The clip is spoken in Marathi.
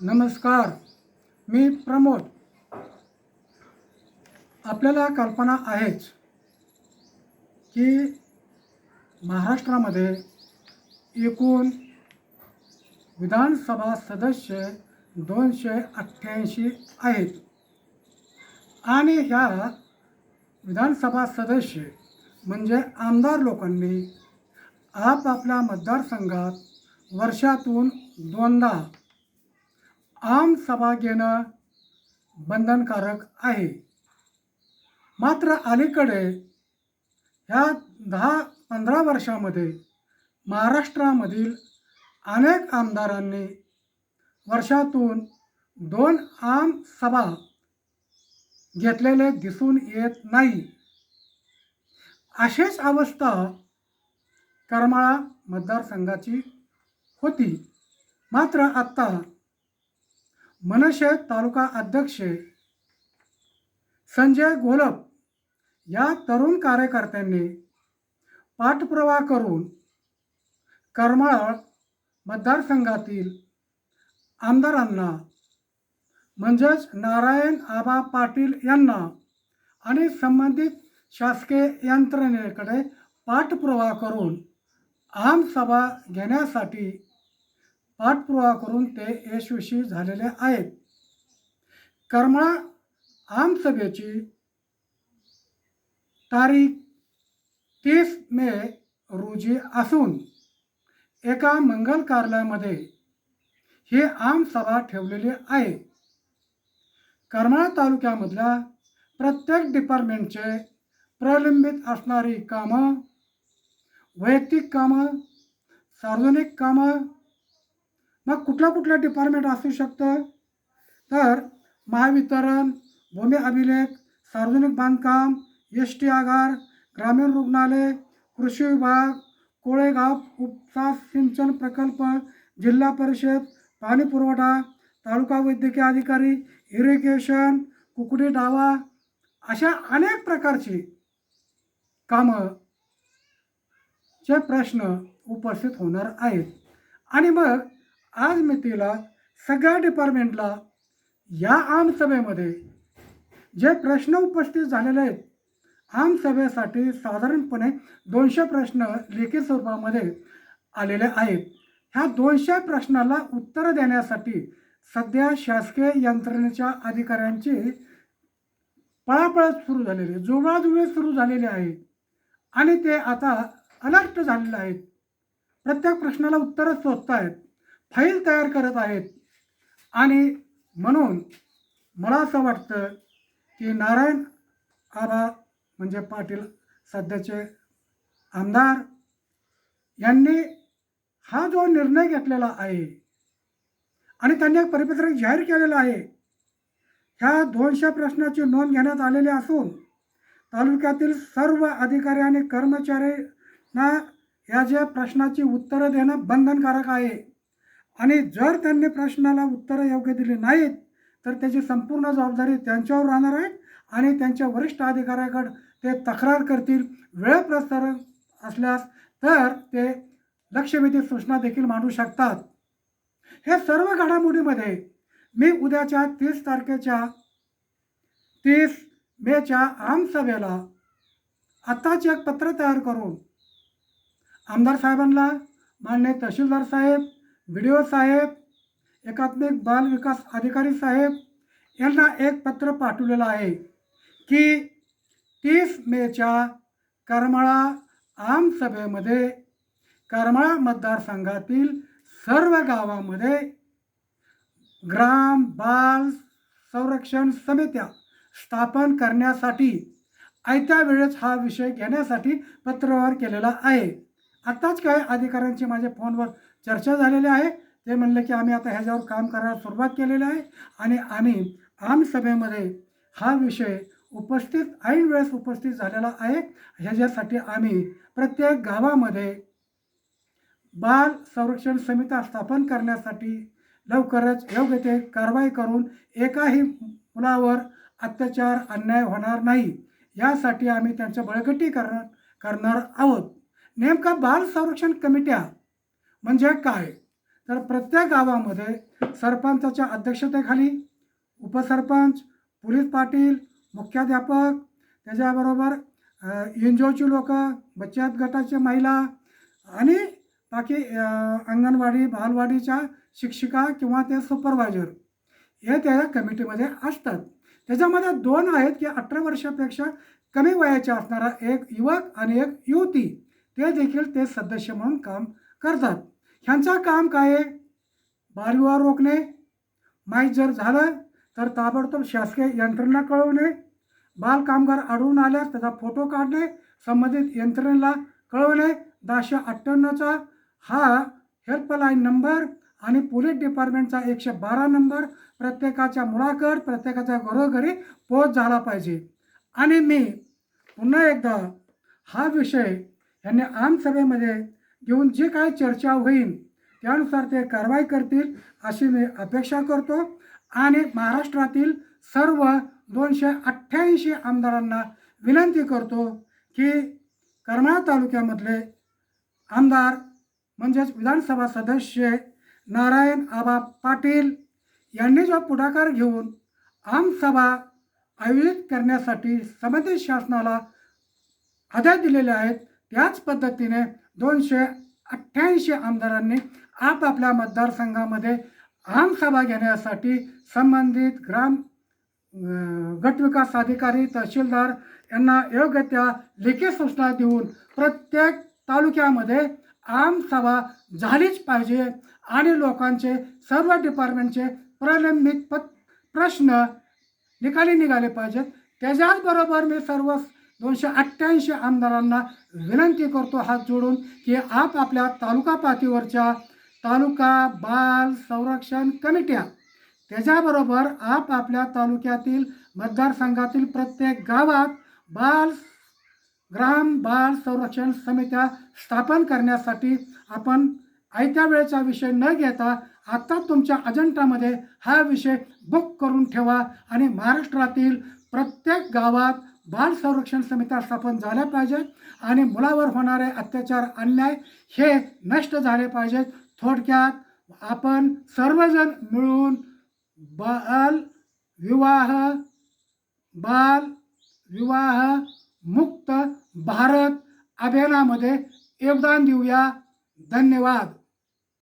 नमस्कार मी प्रमोद. आपल्याला कल्पना आहेच की महाराष्ट्रामध्ये एकूण विधानसभा सदस्य दोनशे अठ्ठ्याऐंशी आहेत. आणि ह्या विधानसभा सदस्य म्हणजे आमदार लोकांनी आपापल्या मतदारसंघात वर्षातून दोनदा आम सभा घेणं बंधनकारक आहे. मात्र अलीकडे ह्या दहा पंधरा वर्षामध्ये महाराष्ट्रामधील अनेक आमदारांनी वर्षातून दोन आम सभा घेतलेले दिसून येत नाही. अशीच अवस्था करमाळा मतदारसंघाची होती. मात्र आत्ता मनसे तालुका अध्यक्ष संजय गोलप या तरुण कार्यकर्त्यांनी पाठपुरावा करून करमाळ मतदारसंघातील आमदारांना म्हणजेच नारायण आबा पाटील यांना आणि संबंधित शासकीय यंत्रणेकडे पाठपुरावा करून आमसभा घेण्यासाठी पाठपुरावा करून ते यशस्वी झालेले आहेत. करमाळा आमसभेची तारीख तीस मे रोजी असून एका मंगल कार्यालयामध्ये ही आमसभा ठेवलेली आहे. करमाळा तालुक्यामधल्या प्रत्येक डिपार्टमेंटचे प्रलंबित असणारी कामं वैयक्तिक कामं सार्वजनिक कामं मग कुठलं कुठलं डिपार्टमेंट असू शकतं? तर महावितरण भूमी अभिलेख सार्वजनिक बांधकाम एस टी आगार ग्रामीण रुग्णालय कृषी विभाग कोळेगाव उपसा सिंचन प्रकल्प जिल्हा परिषद पाणी पुरवठा तालुका वैद्यकीय अधिकारी इरिगेशन कुकडी डावा अशा अनेक प्रकारची कामं चे प्रश्न उपस्थित होणार आहेत. आणि मग आज मितीला सगळ्या डिपार्टमेंटला या आमसभेमध्ये जे प्रश्न उपस्थित झालेले आहेत आमसभेसाठी साधारणपणे दोनशे प्रश्न लेखी स्वरूपामध्ये आलेले आहेत. ह्या दोनशे प्रश्नाला उत्तर देण्यासाठी सध्या शासकीय यंत्रणेच्या अधिकाऱ्यांची पळापळ सुरू झालेली आहे जुळवाजुळवी सुरू झालेली आहे आणि ते आता अलर्ट झालेले आहेत. प्रत्येक प्रश्नाला उत्तरं शोधत आहेत फाईल तयार करत आहेत. आणि म्हणून मला असं वाटतं की नारायण आबा म्हणजे पाटील सध्याचे आमदार यांनी हा जो निर्णय घेतलेला आहे आणि त्यांनी एक परिपत्रक जाहीर केलेलं आहे ह्या दोनशे प्रश्नाची नोंद घेण्यात आलेली असून तालुक्यातील सर्व अधिकारी आणि कर्मचाऱ्यांना या ज्या प्रश्नाची उत्तरं देणं बंधनकारक आहे. आणि जर त्यांनी प्रश्नाला उत्तरं योग्य दिली नाहीत तर त्याची संपूर्ण जबाबदारी त्यांच्यावर राहणार आहे आणि त्यांच्या वरिष्ठ अधिकाऱ्याकडं ते तक्रार करतील. वेळ प्रसारण असल्यास तर ते लक्षवेधी सूचना देखील मांडू शकतात. हे सर्व घडामोडीमध्ये मी उद्याच्या तीस तारखेच्या तीस मेच्या आमसभेला आत्ताच एक पत्र तयार करून आमदार साहेबांना मान्य तहसीलदार साहेब बी डी ओ साहेब एकात्मिक बाल विकास अधिकारी साहेब यांना एक पत्र पाठवलेलं आहे की तीस मेच्या करमाळा आमसभेमध्ये करमाळा मतदारसंघातील सर्व गावामध्ये ग्राम बाल संरक्षण समित्या स्थापन करण्यासाठी आयत्या वेळेस हा विषय घेण्यासाठी पत्रव्यवहार केलेला आहे. आत्ताच काही अधिकाऱ्यांचे माझ्या फोनवर चर्चा झालेली आहे. ते म्हणले की आम्ही आता ह्याच्यावर काम करायला सुरुवात केलेली आहे आणि आम्ही आमसभेमध्ये हा विषय उपस्थित ऐन वेळेस उपस्थित झालेला आहे. ह्याच्यासाठी आम्ही प्रत्येक गावामध्ये बाल संरक्षण समिती स्थापन करण्यासाठी लवकरच योग्य ते कारवाई करून एकाही मुलावर अत्याचार अन्याय होणार नाही. यासाठी आम्ही त्यांचं बळकटी करणार करणार आहोत. नेमका बाल संरक्षण कमिट्या म्हणजे काय? तर प्रत्येक गावामध्ये सरपंचाच्या अध्यक्षतेखाली उपसरपंच पोलीस पाटील मुख्याध्यापक त्याच्याबरोबर एन जी ओची लोकं बचत गटाच्या महिला आणि बाकी अंगणवाडी बालवाडीच्या शिक्षिका किंवा ते सुपरवायझर हे त्या कमिटीमध्ये असतात. त्याच्यामध्ये दोन आहेत की अठरा वर्षापेक्षा कमी वयाचे असणारा एक युवक आणि एक युवती. ते देखील ते सदस्य म्हणून काम करतात. ह्यांचं काम काय आहे? बालविवाह रोखणे. माहीत जर झालं तर ताबडतोब शासकीय यंत्रणा कळवणे. बालकामगार आढळून आल्यास त्याचा फोटो काढणे. संबंधित यंत्रणेला कळवणे. दहाशे अठ्ठ्याण्णवचा हा हेल्पलाईन नंबर आणि पोलीस डिपार्टमेंटचा एकशे बारा नंबर प्रत्येकाच्या मुळाकड प्रत्येकाच्या घरोघरी पोच झाला पाहिजे. आणि मी पुन्हा एकदा हा विषय यांनी आमसभेमध्ये घेऊन जी काय चर्चा होईल त्यानुसार ते कारवाई करतील अशी मी अपेक्षा करतो. आणि महाराष्ट्रातील सर्व दोनशे अठ्ठ्याऐंशी आमदारांना विनंती करतो की करमाळा तालुक्यामधले आमदार म्हणजेच विधानसभा सदस्य नारायण आबा पाटील यांनी जो पुढाकार घेऊन आमसभा आयोजित करण्यासाठी संबंधित शासनाला आदेश दिलेले आहेत त्याच पद्धतीने दोनशे अठ्ठ्याऐंशी आमदारांनी आपापल्या मतदारसंघामध्ये आमसभा घेण्यासाठी संबंधित ग्राम गटविकास अधिकारी तहसीलदार यांना योग्य त्या लेखी सूचना देऊन प्रत्येक तालुक्यामध्ये आमसभा झालीच पाहिजे आणि लोकांचे सर्व डिपार्टमेंटचे प्रलंबित पत प्रश्न निकाली निघाले पाहिजेत. त्याच्याचबरोबर मी सर्व दोनशे अठ्ठ्याऐंशी आमदारांना विनंती करतो हात जोडून की आप आपल्या तालुका पातळीवरच्या तालुका बाल संरक्षण कमिट्या त्याच्याबरोबर आप आपल्या तालुक्यातील मतदारसंघातील प्रत्येक गावात बाल ग्राम बाल संरक्षण समित्या स्थापन करण्यासाठी आपण आयत्या वेळेचा विषय न घेता आत्ता तुमच्या अजंटामध्ये हा विषय बुक करून ठेवा आणि महाराष्ट्रातील प्रत्येक गावात बाल संरक्षण समित्या स्थापन झाल्या पाहिजेत आणि मुलावर होणारे अत्याचार अन्याय हे नष्ट झाले पाहिजेत. थोडक्यात आपण सर्वजण मिळून बाल विवाह बाल विवाह मुक्त भारत अभियानामध्ये योगदान देऊया. धन्यवाद.